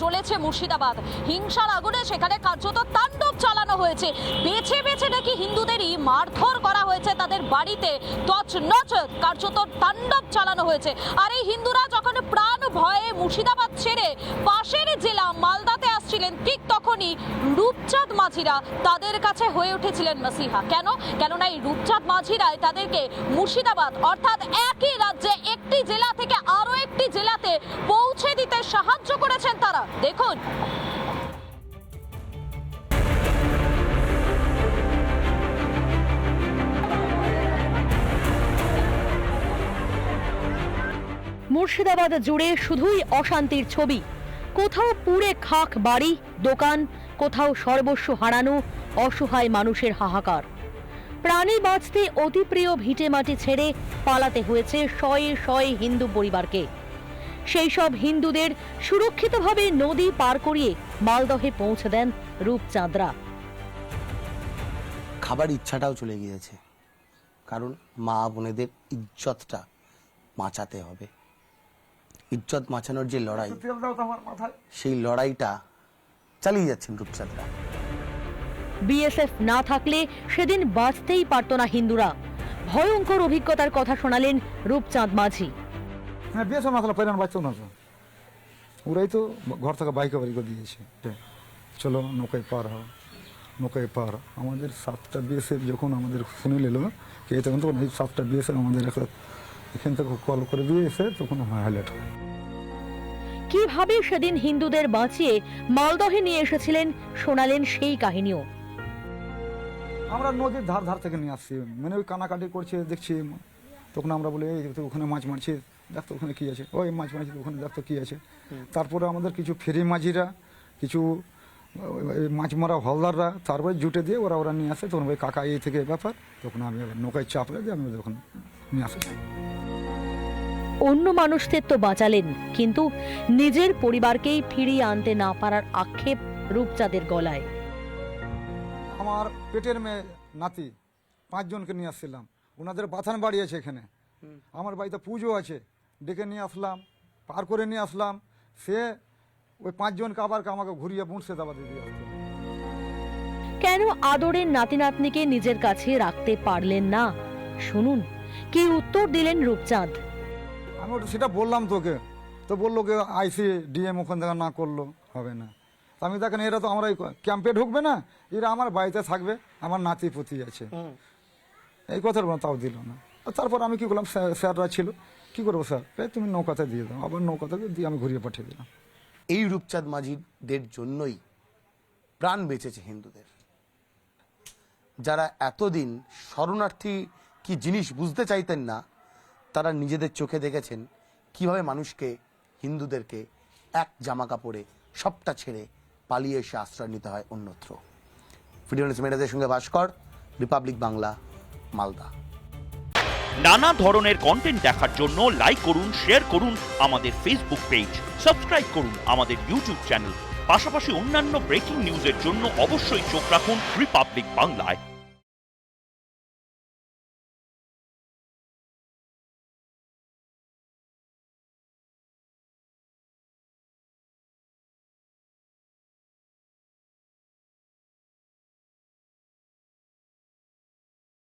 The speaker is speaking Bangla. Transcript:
জ্বলেছে মুর্শিদাবাদ। হিংসার আগুনে সেখানে কার্যত তাণ্ডব চালানো হয়েছে। বেছে বেছে নাকি হিন্দুদেরই মারধর করা হয়েছে তাদের বাড়িতে। তছনছ কার্যত তাণ্ডব চালানো হয়েছে। আর এই হিন্দুরা যখন প্রাণ ভয়ে মুর্শিদাবাদ ছেড়ে পাশের জেলা মালদাতে আসছিলেন ঠিক তখনই রূপচাঁদ মাঝিরা তাদের কাছে হয়ে উঠেছিলেন মাসিহা। কেন? কেননা এই রূপচাঁদ মাঝিরাই তাদেরকে মুর্শিদাবাদ অর্থাৎ একই রাজ্যে একটি জেলা থেকে আরও একটি জেলাতে পৌঁছে দিতে সাহায্য করেছেন তারা। দেখুন। মুর্শিদাবাদ জুড়ে শুধুই অশান্তির ছবি। কোথাও পুড়ে খাক বাড়ি, দোকান, কোথাও সর্বস্ব হারানো, অসহায় মানুষের হাহাকার। প্রাণী বাঁচতে অতি প্রিয় ভিটে মাটি ছেড়ে পালাতে হয়েছে শয়ে শয়ে হিন্দু পরিবারকে। সেই সব হিন্দুদের সুরক্ষিতভাবে নদী পার করিয়ে মালদহে পৌঁছে দেন রূপচাঁদরা। খাবার ইচ্ছাটাও চলে গিয়েছে। কারণ মা বোনেদের ইজ্জতটা বাঁচাতে হবে। ইজ্জত বাঁচানোর যে লড়াই সেই লড়াইটা চালিয়ে যাচ্ছেন রূপচাঁদরা। বিএসএফ না থাকলে সেদিন বাঁচতেই পারত না হিন্দুরা। ভয়ঙ্কর অভিজ্ঞতার কথা শোনালেন রূপচাঁদ মাঝি। হ্যাঁ বাঁচতো না ওরাই তো ঘর থেকে বাইকে বাড়ি করে দিয়েছে। চলো নৌকায় পার হও নৌকায় পার। আমাদের সাতটা বিএসএফ যখন আমাদের শুনে নিল কে তখন তখন এই সাতটা বিএসএফ আমাদের একটা এখান থেকে কল করে দিয়ে এসে তখন হাইলাইট। হয় কীভাবে সেদিন হিন্দুদের বাঁচিয়ে মালদহে নিয়ে এসেছিলেন শোনালেন সেই কাহিনীও। আমরা নদীর ধার ধার থেকে নিয়ে আসছি। মানে ওই কানাকাটি করছে দেখছি। তখন আমরা বলি এই তো ওখানে মাছ মারছে দেখ তো ওখানে কী আছে। ওই মাছ মারছে ওখানে দেখ তো কী আছে। তারপরে আমাদের কিছু ফেরি মাঝিরা কিছু ওই মাছ মারা হলদাররা তারপরে জুটে দিয়ে ওরা ওরা নিয়ে আসে। তখন ওই কাকা এই থেকে ব্যাপার। তখন আমি আবার নৌকায় চাপলে দিয়ে আমি ওদের তখন নিয়ে আসি। অন্য মানুষদের তো বাঁচালেন কিন্তু নিজের পরিবারকেই ফিরিয়ে আনতে না পারার আক্ষেপ রূপচাঁদের গলায়। আমার পেটের মেয়ে নাতি পাঁচজনকে নিয়ে আসছিলাম। ওনাদের বাথান বাড়ি আছে এখানে। আমার বাড়িতে পুজো আছে। ডেকে নিয়ে আসলাম পার করে নিয়ে আসলাম। সে ওই পাঁচজনকে আবার আমাকে ঘুরিয়ে মুর্শিদাবাদ দিয়ে আসতো কেন আদরের নাতি নাতনিকে নিজের কাছে রাখতে পারলেন না? শুনুন কি উত্তর দিলেন রূপচাঁদ? আমি ওটা সেটা বললাম তোকে। তো বলল কি আইসি ডিএম ওখান থেকে না করল হবে না। তা আমি দেখেন এরা তো আমরা এই ক্যাম্পে ঢুকবে না এরা আমার বাড়িতে থাকবে আমার নাতি পুতি আছে এই কথার কোনো তাও দিল না। তারপর আমি কি করলাম স্যার- স্যাররা ছিল। কি করব স্যার? এই তুমি নৌকাতে দিয়ে দাও আবার নৌকাতে দিয়ে আমি ঘুরিয়ে পাঠিয়ে দিলাম। এই রূপচাঁদ মাঝিদের জন্যই প্রাণ বেঁচেছে হিন্দুদের। যারা এতদিন শরণার্থী কি জিনিস বুঝতে চাইতেন না তারা নিজেদের চোখে দেখেছেন কীভাবে মানুষকে, হিন্দুদেরকে এক জামা কাপড়ে সবটা ছেড়ে পালিয়ে এসে আশ্রয় নিতে হয় অন্যত্র। ভিডিও মেয়েদের সঙ্গে ভাস্কর, রিপাবলিক বাংলা, মালদা। নানা ধরনের কন্টেন্ট দেখার জন্য লাইক করুন শেয়ার করুন আমাদের ফেসবুক পেজ সাবস্ক্রাইব করুন আমাদের ইউটিউব চ্যানেল পাশাপাশি অন্যান্য ব্রেকিং নিউজের জন্য অবশ্যই চোখ রাখুন রিপাবলিক বাংলায়